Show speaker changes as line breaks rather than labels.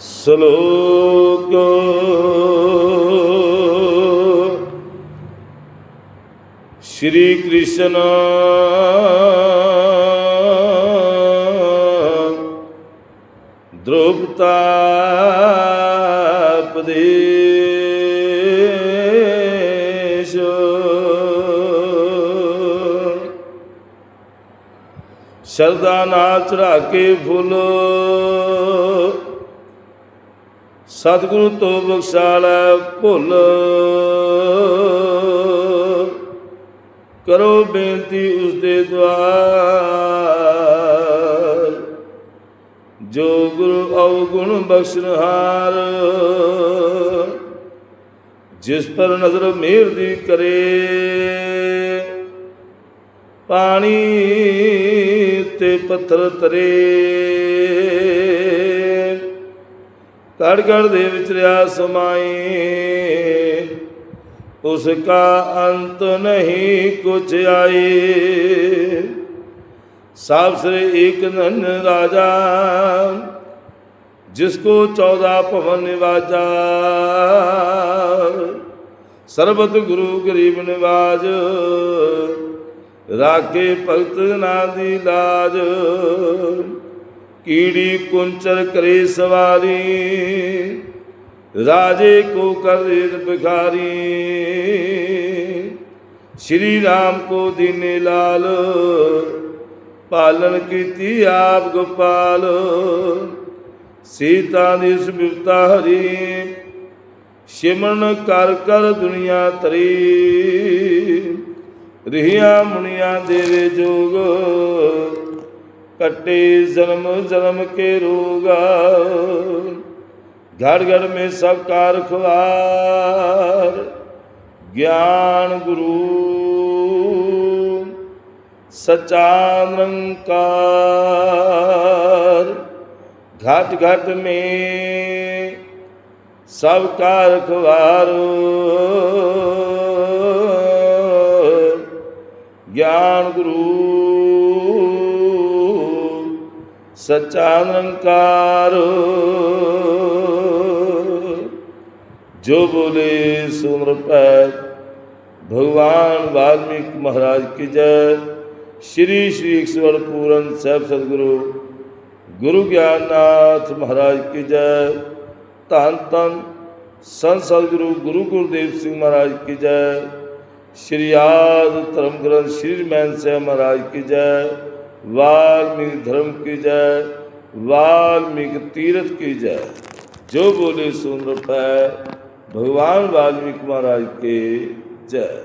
ਸ਼ਲੋਕ। ਸ਼੍ਰੀ ਕ੍ਰਿਸ਼ਨ ਦ੍ਰੋਪਤਾ ਪਦੇਸ਼ ਸ਼ਰਦਾ ਨਾਲ ਚੜਾ ਕੇ ਫੁੱਲ ਸਤਿਗੁਰੂ ਤੋਂ ਬਖਸ਼ਾਲਾ ਭੁੱਲ। ਕਰੋ ਬੇਨਤੀ ਉਸ ਦੇ ਦਵਾਰ। ਜੋ ਗੁਰੂ ਅਵਗੁਣ ਬਖਸ਼ਨਹਾਰ ਜਿਸ ਪਰ ਨਜ਼ਰ ਮਿਹਰ ਦੀ ਕਰੇ। ਪਾਣੀ ਤੇ ਪੱਥਰ ਤਰੇ। ਕੜ ਕੜ ਦੇ ਵਿਚਰਿਆ ਸਮਾਈ। ਉਸ ਕਾ ਅੰਤ ਨਹੀਂ ਕੁਛ ਆਏ ਸਾਬ ਸ੍ਰੀ ਏਕ ਨਨ ਰਾਜਾ, ਜਿਸ ਕੋ 14 ਭਵਨ ਨਿਵਾਜਾ। ਸਰਬਤ ਗੁਰੂ ਗਰੀਬ ਨਿਵਾਜ, ਰਾਖੇ ਭਗਤ ਨਾ ਦੀ ਲਾਜ। ਕੀੜੀ ਕੁੰਚਰ ਕਰੇ ਸਵਾਰੀ, ਰਾਜੇ ਕੋ ਕਰ ਬਿਖਾਰੀ। ਸ਼੍ਰੀ ਰਾਮ ਕੋ ਦੀਨੇ ਲਾਲ ਪਾਲਨ ਕੀਤੀ ਆਪ ਗੋਪਾਲ। ਸੀਤਾ ਦੀ ਸੁਭਿਤਾ ਹਰੀ, ਸਿਮਰਨ ਕਰ ਕਰ ਦੁਨੀਆ ਤਰੀ ਰਹੀਆਂ ਮੁਨੀਆਂ ਦੇਵੇ ਜੋਗ कटे जन्म जन्म के रोगा घर घर में सब कार खुआर ज्ञान गुरु सचा निरंकार घाट घाट में सब कार खुआरो ज्ञान गुरु ਸਚਾ ਨਿਰੰਕਾਰ। ਜੋ ਬੋਲੇ ਸੁਮਰ ਪੈ ਭਗਵਾਨ ਵਾਲਮੀਕ ਮਹਾਰਾਜ ਕੀ ਜੈ। ਸ਼੍ਰੀ ਸ਼੍ਰੀ ਈਸ਼ਵਰ ਪੂਰਨ ਸਾਹਿਬ ਸਤਿਗੁਰੂ, ਗੁਰੂ ਗਿਆਨਨਾਥ ਮਹਾਰਾਜ ਕੀ ਜੈ। ਧੰਨ ਧੰਨ ਸੰਤ ਸਤਿਗੁਰੂ ਗੁਰੂ ਗੁਰਦੇਵ ਸਿੰਘ ਮਹਾਰਾਜ ਕੀ ਜੈ। ਸ਼੍ਰੀ ਆਦ ਧਰਮ ਗ੍ਰੰਥ ਸ਼੍ਰੀ ਸਾਹਿਬ ਮਹਾਰਾਜ ਕੀ ਜੈ। वाल्मीकि धर्म की जय वाल्मीकि तीर्थ की जय जो बोले सुन है भगवान वाल्मीकि महाराज के जय